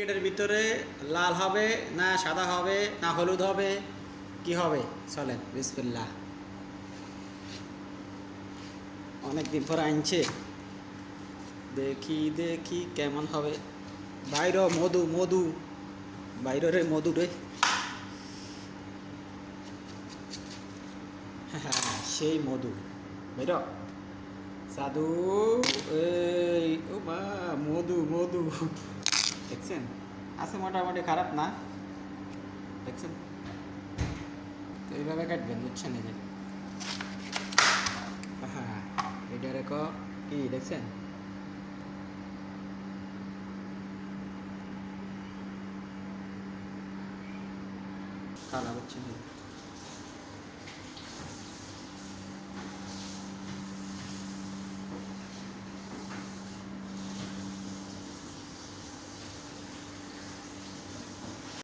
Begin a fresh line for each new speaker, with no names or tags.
এটার ভিতরে লাল হবে, না সাদা হবে, না হলুদ হবে, কি হবে? চলেন, বিসমিল্লাহ। অনেক দিন পর আনছে দেখি দেখি কেমন হবে। বাইর মধু মধু। বাইর রে, মধু রে। হ্যাঁ সেই মধু। বাইর সাধু, এই, ও মা, মধু মধু। দেখছেন? আছে মোটামুটি খারাপ না। দেখছেন? তো এইভাবে কাটবেন, বুঝছেন এই যে? হ্যাঁ এটা রেখো। কি, দেখছেন? কালা, বুঝছেন।